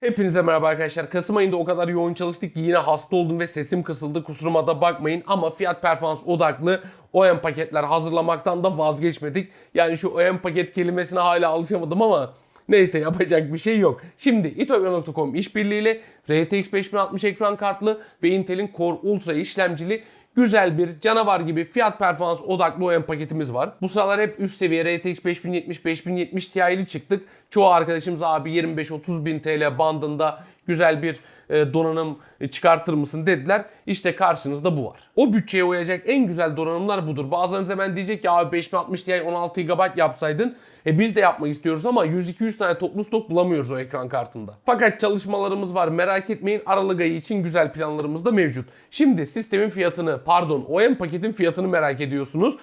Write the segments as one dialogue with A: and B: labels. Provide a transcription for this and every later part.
A: Hepinize merhaba arkadaşlar. Kasım ayında o kadar yoğun çalıştık ki yine hasta oldum ve sesim kısıldı. Kusuruma da bakmayın ama fiyat performans odaklı OEM paketler hazırlamaktan da vazgeçmedik. Yani şu OEM paket kelimesine hala alışamadım ama neyse yapacak bir şey yok. Şimdi itopya.com işbirliğiyle RTX 5060 ekran kartlı ve Intel'in Core Ultra işlemcili güzel bir canavar gibi fiyat performans odaklı OEM paketimiz var. Bu sıralar hep üst seviye RTX 5070 5070 Ti'li çıktık. Çoğu arkadaşımız abi 25-30 bin TL bandında güzel bir e, donanım çıkartır mısın dediler. İşte karşınızda bu var. O bütçeye uyacak en güzel donanımlar budur. Bazılarınız hemen diyecek ki abi 5060 Ti 16 GB yapsaydın. E biz de yapmak istiyoruz ama 100-200 tane toplu stok bulamıyoruz o ekran kartında. Fakat çalışmalarımız var merak etmeyin. Aralık ayı için güzel planlarımız da mevcut. Şimdi sistemin fiyatını pardon OEM paketin fiyatını merak ediyorsunuz.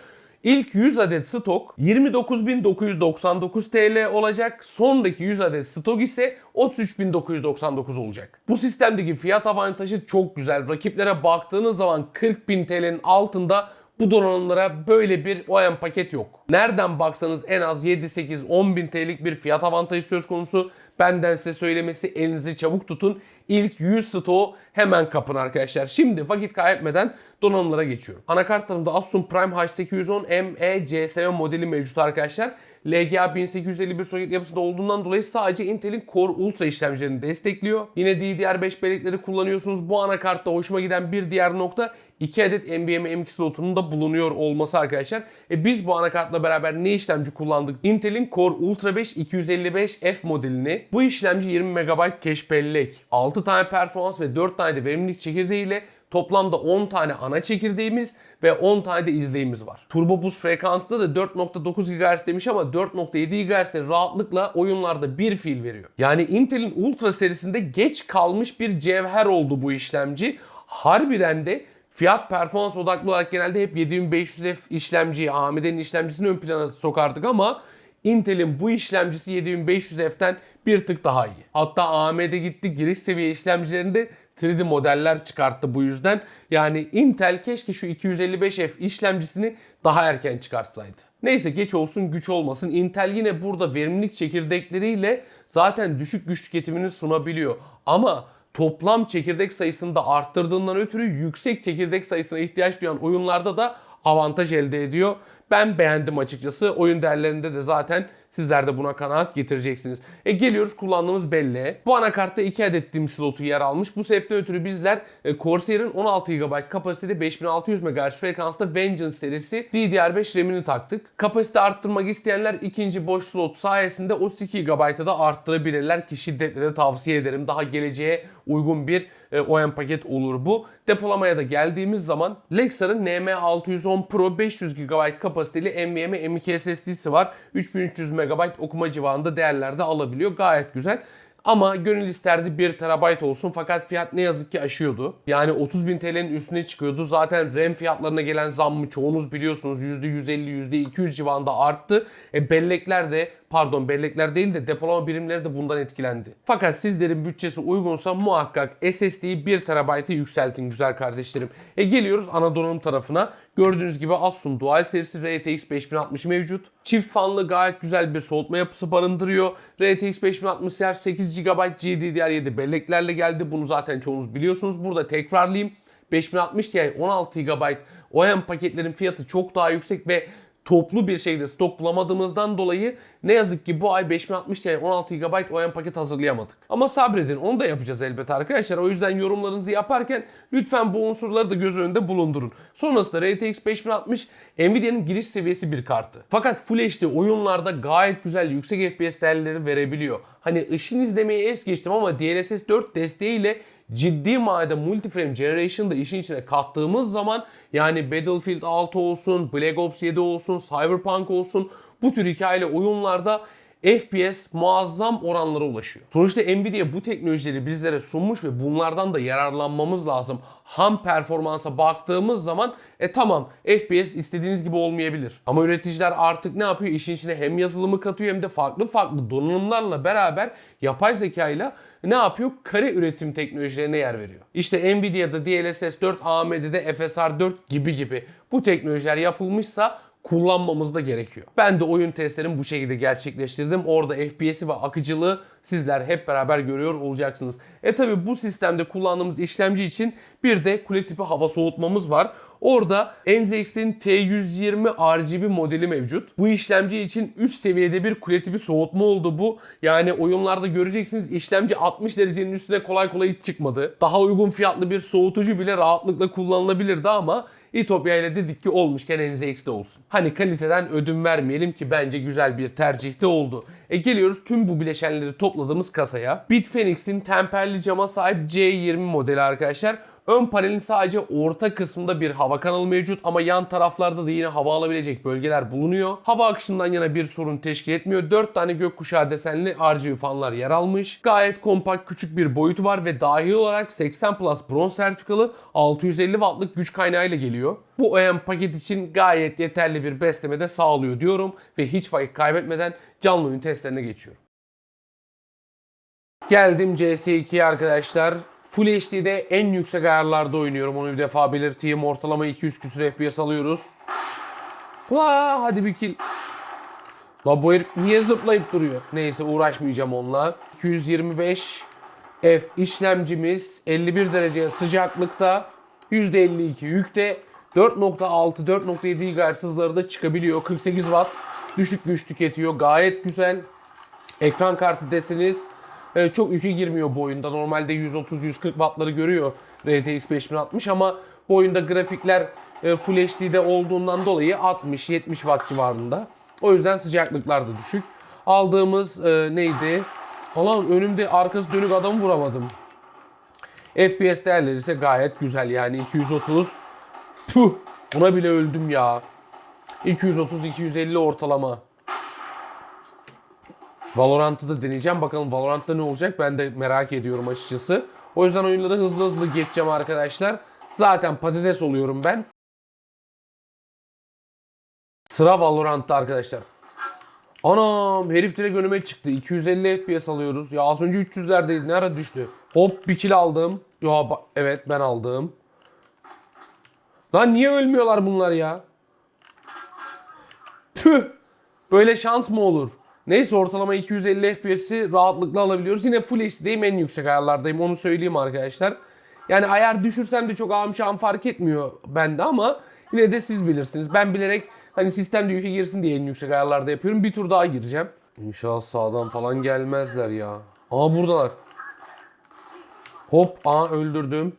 A: İlk 100 adet stok 29.999 TL olacak. Sonraki 100 adet stok ise 33.999 olacak. Bu sistemdeki fiyat avantajı çok güzel. Rakiplere baktığınız zaman 40.000 TL'nin altında bu donanımlara böyle bir OEM paket yok. Nereden baksanız en az 7, 8, 10 bin TL'lik bir fiyat avantajı söz konusu. Benden size söylemesi elinizi çabuk tutun. İlk 100 stoğu hemen kapın arkadaşlar. Şimdi vakit kaybetmeden donanımlara geçiyorum. Anakartlarımda Asus Prime H810 ME CSM modeli mevcut arkadaşlar. LGA 1851 soket yapısında olduğundan dolayı sadece Intel'in Core Ultra işlemcilerini destekliyor. Yine DDR5 bellekleri kullanıyorsunuz. Bu anakartta hoşuma giden bir diğer nokta 2 adet NVMe M2 slotunun da bulunuyor olması arkadaşlar. E biz bu anakartla beraber ne işlemci kullandık? Intel'in Core Ultra 5 255F modelini. Bu işlemci 20 MB cache bellek, 6 tane performans ve 4 tane de verimlilik çekirdeğiyle Toplamda 10 tane ana çekirdeğimiz ve 10 tane de izleyimiz var. Turbo boost frekansında da 4.9 GHz demiş ama 4.7 GHz'de rahatlıkla oyunlarda bir fil veriyor. Yani Intel'in Ultra serisinde geç kalmış bir cevher oldu bu işlemci. Harbiden de Fiyat performans odaklı olarak genelde hep 7500F işlemciyi, AMD'nin işlemcisini ön plana sokardık ama Intel'in bu işlemcisi 7500F'ten bir tık daha iyi. Hatta AMD gitti giriş seviye işlemcilerinde 3D modeller çıkarttı bu yüzden. Yani Intel keşke şu 255F işlemcisini daha erken çıkartsaydı. Neyse geç olsun güç olmasın. Intel yine burada verimlilik çekirdekleriyle zaten düşük güç tüketimini sunabiliyor. Ama toplam çekirdek sayısını da arttırdığından ötürü yüksek çekirdek sayısına ihtiyaç duyan oyunlarda da avantaj elde ediyor. Ben beğendim açıkçası. Oyun değerlerinde de zaten sizler de buna kanaat getireceksiniz. E geliyoruz kullandığımız belleğe. Bu anakartta 2 adet DIMM slotu yer almış. Bu sebepten ötürü bizler e, Corsair'in 16 GB kapasiteli 5600 MHz frekansta Vengeance serisi DDR5 RAM'ini taktık. Kapasite arttırmak isteyenler ikinci boş slot sayesinde o 2 GB'a da arttırabilirler ki şiddetle de tavsiye ederim. Daha geleceğe uygun bir e, OEM paket olur bu. Depolamaya da geldiğimiz zaman Lexar'ın NM610 Pro 500 GB kapasiteli NVMe M2 SSD'si var. 3300 MB okuma civarında değerlerde alabiliyor. Gayet güzel. Ama gönül isterdi 1 TB olsun fakat fiyat ne yazık ki aşıyordu. Yani 30.000 TL'nin üstüne çıkıyordu. Zaten RAM fiyatlarına gelen zammı çoğunuz biliyorsunuz %150, %200 civarında arttı. E bellekler de pardon bellekler değil de depolama birimleri de bundan etkilendi. Fakat sizlerin bütçesi uygunsa muhakkak SSD'yi 1 TB'e yükseltin güzel kardeşlerim. E geliyoruz ana donanım tarafına. Gördüğünüz gibi Asus'un Dual serisi RTX 5060 mevcut. Çift fanlı gayet güzel bir soğutma yapısı barındırıyor. RTX 5060 yer 8 GB GDDR7 belleklerle geldi. Bunu zaten çoğunuz biliyorsunuz. Burada tekrarlayayım. 5060 Ti 16 GB OEM paketlerin fiyatı çok daha yüksek ve toplu bir şeyde stok bulamadığımızdan dolayı ne yazık ki bu ay 5060 Ti 16 GB OEM paket hazırlayamadık. Ama sabredin onu da yapacağız elbet arkadaşlar. O yüzden yorumlarınızı yaparken lütfen bu unsurları da göz önünde bulundurun. Sonrasında RTX 5060 Nvidia'nın giriş seviyesi bir kartı. Fakat Full HD oyunlarda gayet güzel yüksek FPS değerleri verebiliyor. Hani ışın izlemeyi es geçtim ama DLSS 4 desteğiyle ciddi manada multiframe generation'da işin içine kattığımız zaman yani Battlefield 6 olsun, Black Ops 7 olsun, Cyberpunk olsun bu tür hikayeli oyunlarda FPS muazzam oranlara ulaşıyor. Sonuçta Nvidia bu teknolojileri bizlere sunmuş ve bunlardan da yararlanmamız lazım. Ham performansa baktığımız zaman e tamam FPS istediğiniz gibi olmayabilir. Ama üreticiler artık ne yapıyor? İşin içine hem yazılımı katıyor hem de farklı farklı donanımlarla beraber yapay zekayla ne yapıyor? Kare üretim teknolojilerine yer veriyor. İşte Nvidia'da DLSS 4, AMD'de FSR 4 gibi gibi bu teknolojiler yapılmışsa kullanmamız da gerekiyor. Ben de oyun testlerimi bu şekilde gerçekleştirdim. Orada FPS'i ve akıcılığı sizler hep beraber görüyor olacaksınız. E tabi bu sistemde kullandığımız işlemci için bir de kule tipi hava soğutmamız var. Orada NZXT'nin T120 RGB modeli mevcut. Bu işlemci için üst seviyede bir kule tipi soğutma oldu bu. Yani oyunlarda göreceksiniz işlemci 60 derecenin üstüne kolay kolay hiç çıkmadı. Daha uygun fiyatlı bir soğutucu bile rahatlıkla kullanılabilirdi ama İtopya ile dedik ki olmuşken NZX'de olsun. Hani kaliteden ödün vermeyelim ki bence güzel bir tercih de oldu. E geliyoruz tüm bu bileşenleri topladığımız kasaya. Bitfenix'in temperli cama sahip C20 modeli arkadaşlar. Ön panelin sadece orta kısmında bir hava kanalı mevcut ama yan taraflarda da yine hava alabilecek bölgeler bulunuyor. Hava akışından yana bir sorun teşkil etmiyor. 4 tane gökkuşağı desenli RGB fanlar yer almış. Gayet kompakt küçük bir boyutu var ve dahil olarak 80 Plus bronz sertifikalı 650 wattlık güç kaynağıyla geliyor. Bu OEM paket için gayet yeterli bir besleme de sağlıyor diyorum ve hiç vakit kaybetmeden canlı oyun testlerine geçiyorum. Geldim CS2'ye arkadaşlar. Full HD'de en yüksek ayarlarda oynuyorum. Onu bir defa belirteyim. Ortalama 200 küsur FPS alıyoruz. Vaa hadi bir kill. La bu herif niye zıplayıp duruyor? Neyse uğraşmayacağım onunla. 225 F işlemcimiz 51 derece sıcaklıkta %52 yükte 4.6 4.7 GHz hızları da çıkabiliyor. 48 Watt düşük güç tüketiyor. Gayet güzel. Ekran kartı deseniz e, çok yükü girmiyor bu oyunda. Normalde 130-140 wattları görüyor RTX 5060 ama bu oyunda grafikler e, Full HD'de olduğundan dolayı 60-70 watt civarında. O yüzden sıcaklıklar da düşük. Aldığımız e, neydi? Allah'ım önümde arkası dönük adamı vuramadım. FPS değerleri ise gayet güzel yani 230. Puh, buna bile öldüm ya. 230-250 ortalama. Valorant'ı da deneyeceğim. Bakalım Valorant'ta ne olacak ben de merak ediyorum açıkçası. O yüzden oyunları hızlı hızlı geçeceğim arkadaşlar. Zaten patates oluyorum ben. Sıra Valorant'ta arkadaşlar. Anam herif direkt önüme çıktı. 250 FPS alıyoruz. Ya az önce 300'lerdeydi. Ne ara düştü? Hop bir kill aldım. Ya evet ben aldım. Lan niye ölmüyorlar bunlar ya? Tüh. Böyle şans mı olur? Neyse ortalama 250 FPS'i rahatlıkla alabiliyoruz. Yine Full HD'deyim en yüksek ayarlardayım onu söyleyeyim arkadaşlar. Yani ayar düşürsem de çok ağım şahım fark etmiyor bende ama yine de siz bilirsiniz. Ben bilerek hani sistemde yükü girsin diye en yüksek ayarlarda yapıyorum. Bir tur daha gireceğim. İnşallah sağdan falan gelmezler ya. Aa buradalar. Hop aa öldürdüm.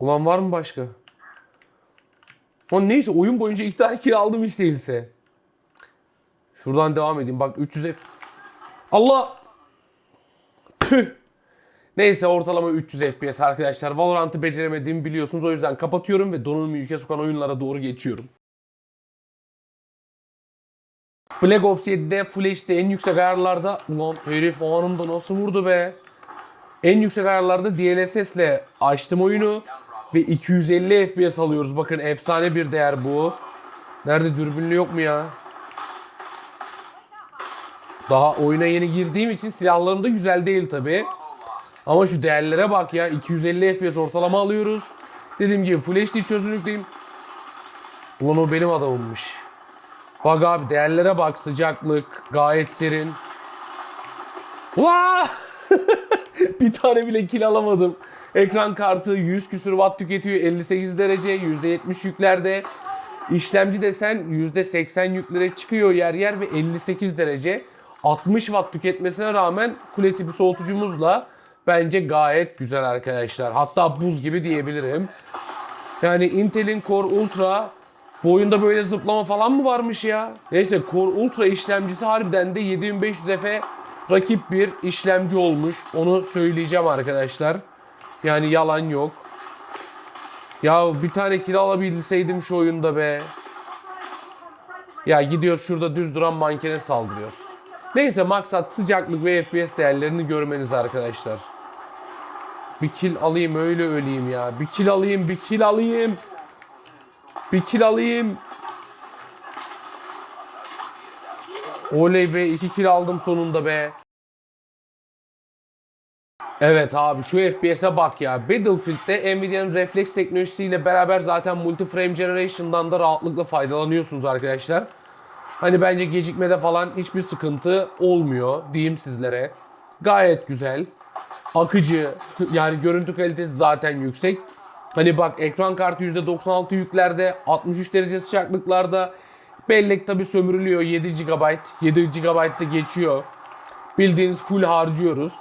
A: Ulan var mı başka? Lan neyse oyun boyunca iki tane kill aldım hiç değilse. Şuradan devam edeyim. Bak 300 F... Allah! Tüh! Neyse ortalama 300 FPS arkadaşlar. Valorant'ı beceremediğimi biliyorsunuz. O yüzden kapatıyorum ve donanımı yüke sokan oyunlara doğru geçiyorum. Black Ops 7'de Full HD en yüksek ayarlarda... Ulan herif o anımda nasıl vurdu be? En yüksek ayarlarda DLSS ile açtım oyunu. Ve 250 FPS alıyoruz. Bakın efsane bir değer bu. Nerede dürbünlü yok mu ya? Daha oyuna yeni girdiğim için silahlarım da güzel değil tabi. Ama şu değerlere bak ya 250 FPS ortalama alıyoruz. Dediğim gibi Full HD çözünürlükteyim. Ulan o benim adamımmış. Bak abi değerlere bak sıcaklık gayet serin. Ulan! bir tane bile kill alamadım. Ekran kartı 100 küsür watt tüketiyor 58 derece %70 yüklerde. İşlemci desen %80 yüklere çıkıyor yer yer ve 58 derece. 60 watt tüketmesine rağmen kule tipi soğutucumuzla bence gayet güzel arkadaşlar. Hatta buz gibi diyebilirim. Yani Intel'in Core Ultra bu oyunda böyle zıplama falan mı varmış ya? Neyse Core Ultra işlemcisi harbiden de 7500 F'e rakip bir işlemci olmuş. Onu söyleyeceğim arkadaşlar. Yani yalan yok. Ya bir tane kill alabilseydim şu oyunda be. Ya gidiyoruz şurada düz duran mankene saldırıyoruz. Neyse maksat sıcaklık ve FPS değerlerini görmeniz arkadaşlar. Bir kill alayım öyle öleyim ya. Bir kill alayım, bir kill alayım. Bir kill alayım. Oley be iki kill aldım sonunda be. Evet abi şu FPS'e bak ya. Battlefield'de Nvidia'nın refleks teknolojisiyle beraber zaten multi frame generation'dan da rahatlıkla faydalanıyorsunuz arkadaşlar. Hani bence gecikmede falan hiçbir sıkıntı olmuyor diyeyim sizlere. Gayet güzel. Akıcı. Yani görüntü kalitesi zaten yüksek. Hani bak ekran kartı %96 yüklerde, 63 derece sıcaklıklarda. Bellek tabi sömürülüyor 7 GB. 7 GB de geçiyor. Bildiğiniz full harcıyoruz.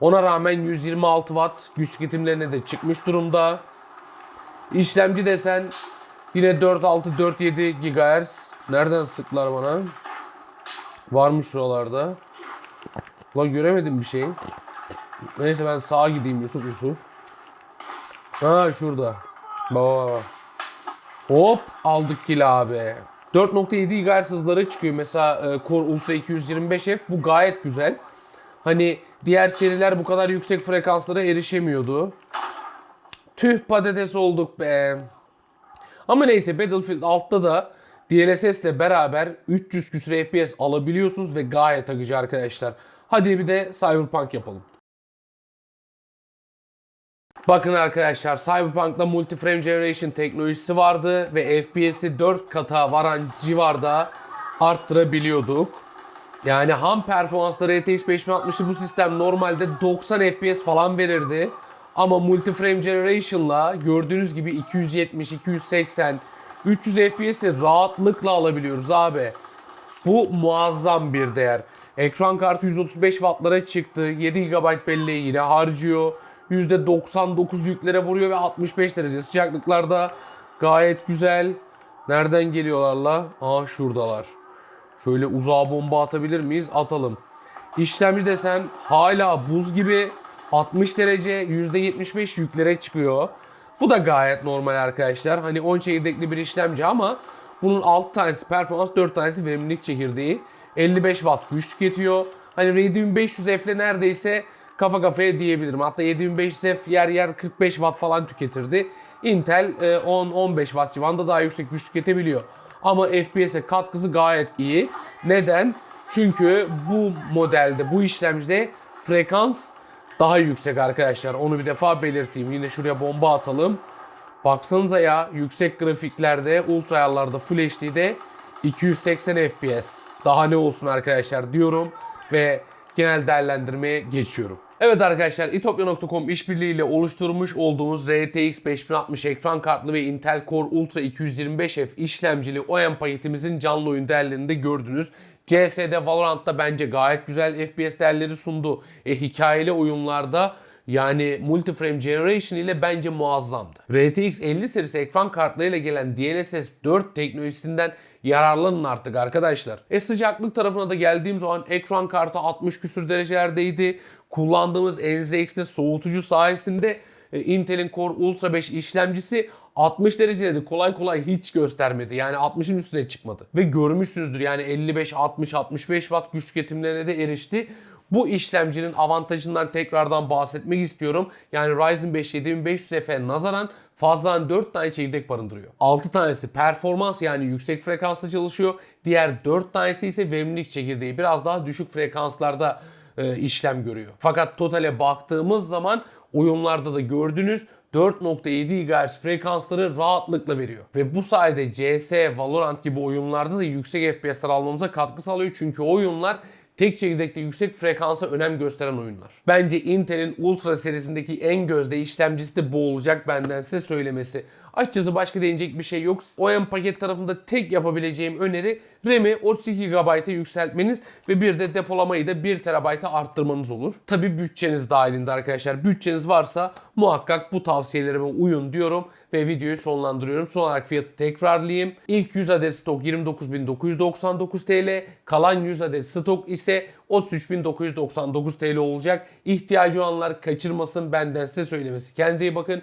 A: Ona rağmen 126 Watt güç tüketimlerine de çıkmış durumda. İşlemci desen yine 4.6-4.7 GHz. Nereden sıktılar bana? Varmış şuralarda. Ulan göremedim bir şey. Neyse ben sağa gideyim Yusuf Yusuf. Ha şurada. Baba baba. Hop aldık kill abi. 4.7 GHz hızları çıkıyor. Mesela e, Core Ultra 225F bu gayet güzel. Hani diğer seriler bu kadar yüksek frekanslara erişemiyordu. Tüh patates olduk be. Ama neyse Battlefield 6'da da DLSS ile beraber 300 küsur FPS alabiliyorsunuz ve gayet akıcı arkadaşlar. Hadi bir de Cyberpunk yapalım. Bakın arkadaşlar Cyberpunk'ta Multiframe Generation teknolojisi vardı ve FPS'i 4 kata varan civarda arttırabiliyorduk. Yani ham performansla RTX 5060'ı bu sistem normalde 90 FPS falan verirdi. Ama Multiframe Generation'la gördüğünüz gibi 270, 280, 300 FPS'i rahatlıkla alabiliyoruz abi. Bu muazzam bir değer. Ekran kartı 135 wattlara çıktı. 7 GB belleği yine harcıyor. %99 yüklere vuruyor ve 65 derece sıcaklıklarda gayet güzel. Nereden geliyorlar la? Aa şuradalar. Şöyle uzağa bomba atabilir miyiz? Atalım. İşlemci desen hala buz gibi 60 derece %75 yüklere çıkıyor. Bu da gayet normal arkadaşlar. Hani 10 çekirdekli bir işlemci ama bunun 6 tanesi performans 4 tanesi verimlilik çekirdeği. 55 watt güç tüketiyor. Hani Radeon 500F'le neredeyse kafa kafaya diyebilirim. Hatta 7500F yer yer 45 watt falan tüketirdi. Intel 10-15 watt civarında daha yüksek güç tüketebiliyor. Ama FPS'e katkısı gayet iyi. Neden? Çünkü bu modelde, bu işlemcide frekans daha yüksek arkadaşlar. Onu bir defa belirteyim. Yine şuraya bomba atalım. Baksanıza ya yüksek grafiklerde, ultra ayarlarda, Full HD'de 280 FPS. Daha ne olsun arkadaşlar diyorum ve genel değerlendirmeye geçiyorum. Evet arkadaşlar itopya.com işbirliğiyle oluşturmuş olduğumuz RTX 5060 ekran kartlı ve Intel Core Ultra 225F işlemcili OEM paketimizin canlı oyun değerlerini de gördünüz. CS'de Valorant'ta bence gayet güzel FPS değerleri sundu. E, hikayeli oyunlarda yani Multiframe Generation ile bence muazzamdı. RTX 50 serisi ekran kartlarıyla gelen DLSS 4 teknolojisinden yararlanın artık arkadaşlar. E sıcaklık tarafına da geldiğim zaman ekran kartı 60 küsür derecelerdeydi. Kullandığımız NZX'de soğutucu sayesinde e, Intel'in Core Ultra 5 işlemcisi 60 dereceleri kolay kolay hiç göstermedi. Yani 60'ın üstüne çıkmadı. Ve görmüşsünüzdür yani 55, 60, 65 watt güç tüketimlerine de erişti. Bu işlemcinin avantajından tekrardan bahsetmek istiyorum. Yani Ryzen 5 7500F'e nazaran fazladan 4 tane çekirdek barındırıyor. 6 tanesi performans yani yüksek frekansla çalışıyor. Diğer 4 tanesi ise verimlilik çekirdeği. Biraz daha düşük frekanslarda e, işlem görüyor. Fakat totale baktığımız zaman oyunlarda da gördünüz 4.7 GHz frekansları rahatlıkla veriyor. Ve bu sayede CS, Valorant gibi oyunlarda da yüksek FPS'ler almamıza katkı sağlıyor. Çünkü oyunlar tek çekirdekte yüksek frekansa önem gösteren oyunlar. Bence Intel'in Ultra serisindeki en gözde işlemcisi de bu olacak benden size söylemesi. Açıkçası başka değinecek bir şey yok. OEM paket tarafında tek yapabileceğim öneri RAM'i 32 GB'a yükseltmeniz ve bir de depolamayı da 1 TB'a arttırmanız olur. Tabi bütçeniz dahilinde arkadaşlar. Bütçeniz varsa muhakkak bu tavsiyelerime uyun diyorum ve videoyu sonlandırıyorum. Son olarak fiyatı tekrarlayayım. İlk 100 adet stok 29.999 TL. Kalan 100 adet stok ise 33.999 TL olacak. İhtiyacı olanlar kaçırmasın benden size söylemesi. Kendinize iyi bakın.